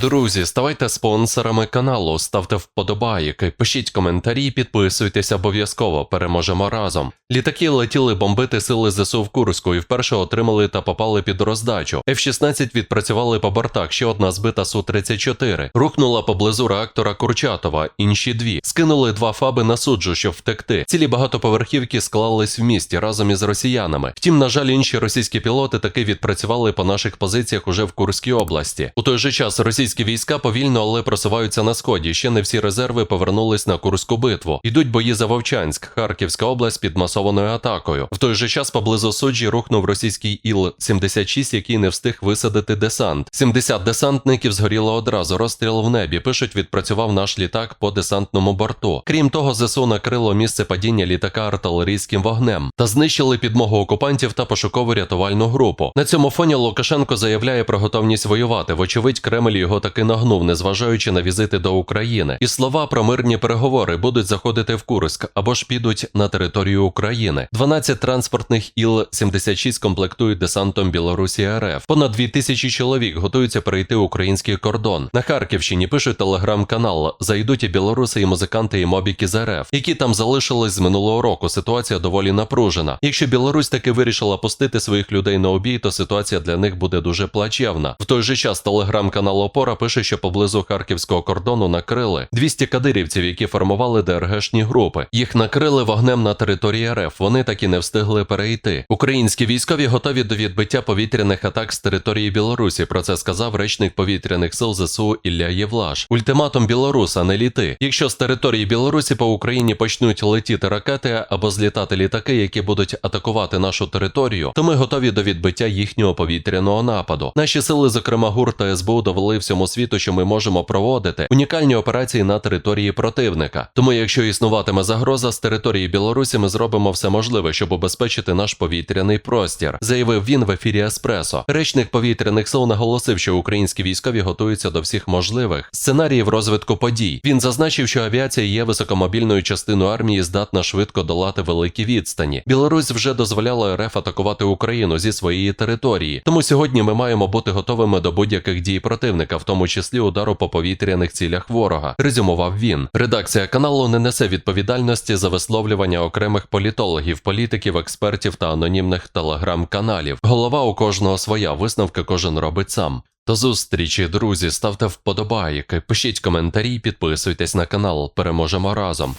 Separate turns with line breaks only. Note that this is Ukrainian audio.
Друзі, ставайте спонсорами каналу, ставте вподобайки, пишіть коментарі, підписуйтесь обов'язково. Переможемо разом. Літаки летіли бомбити сили ЗСУ в Курську і вперше отримали та попали під роздачу. F-16 відпрацювали по бортах. Ще одна збита Су-34. Рухнула поблизу реактора Курчатова. Інші дві скинули два фаби на суджу, щоб втекти. Цілі багатоповерхівки склались в місті разом із росіянами. Втім, на жаль, інші російські пілоти таки відпрацювали по наших позиціях уже в Курській області. У той же час російські війська повільно, але просуваються на сході. Ще не всі резерви повернулись на Курську битву. Ідуть бої за Вовчанськ, Харківська область під масованою атакою. В той же час поблизу суджі рухнув російський Іл-76, який не встиг висадити десант. 70 десантників згоріло одразу. Розстріл в небі. Пишуть, відпрацював наш літак по десантному борту. Крім того, ЗСУ накрило місце падіння літака артилерійським вогнем та знищили підмогу окупантів та пошукову рятувальну групу. На цьому фоні Лукашенко заявляє про готовність воювати. Вочевидь, Кремль його таки нагнув, незважаючи на візити до України. І слова про мирні переговори будуть заходити в Курськ або ж підуть на територію України. 12 транспортних Іл-76 комплектують десантом Білорусі РФ. Понад 2000 чоловік готуються перейти український кордон. На Харківщині пишуть телеграм-канал. Зайдуть і білоруси, і музиканти, і мобіки з РФ, які там залишились з минулого року. Ситуація доволі напружена. Якщо Білорусь таки вирішила пустити своїх людей на обій, то ситуація для них буде дуже плачевна. В той же час телеграм-канал Опора пише, що поблизу харківського кордону накрили 200 кадирівців, які формували ДРГшні групи. Їх накрили вогнем на території РФ. Вони так і не встигли перейти. Українські військові готові до відбиття повітряних атак з території Білорусі. Про це сказав речник повітряних сил ЗСУ Ілля Євлаш. Ультиматум білоруса не літи. Якщо з території Білорусі по Україні почнуть летіти ракети або злітати літаки, які будуть атакувати нашу територію, то ми готові до відбиття їхнього повітряного нападу. Наші сили, зокрема ГУР та СБУ, довели всьому світу, що ми можемо проводити унікальні операції на території противника. Тому, якщо існуватиме загроза з території Білорусі, ми зробимо все можливе, щоб убезпечити наш повітряний простір, заявив він в ефірі Еспресо. Речник повітряних сил наголосив, що українські військові готуються до всіх можливих сценаріїв розвитку подій. Він зазначив, що авіація є високомобільною частиною армії, здатна швидко долати великі відстані. Білорусь вже дозволяла РФ атакувати Україну зі своєї території. Тому сьогодні ми маємо бути готовими до будь-яких дій противника, тому числі удару по повітряних цілях ворога. Резюмував він. Редакція каналу не несе відповідальності за висловлювання окремих політологів, політиків, експертів та анонімних телеграм-каналів. Голова у кожного своя висновки кожен робить сам. До зустрічі, друзі, ставте вподобайки, пишіть коментарі, підписуйтесь на канал. Переможемо разом.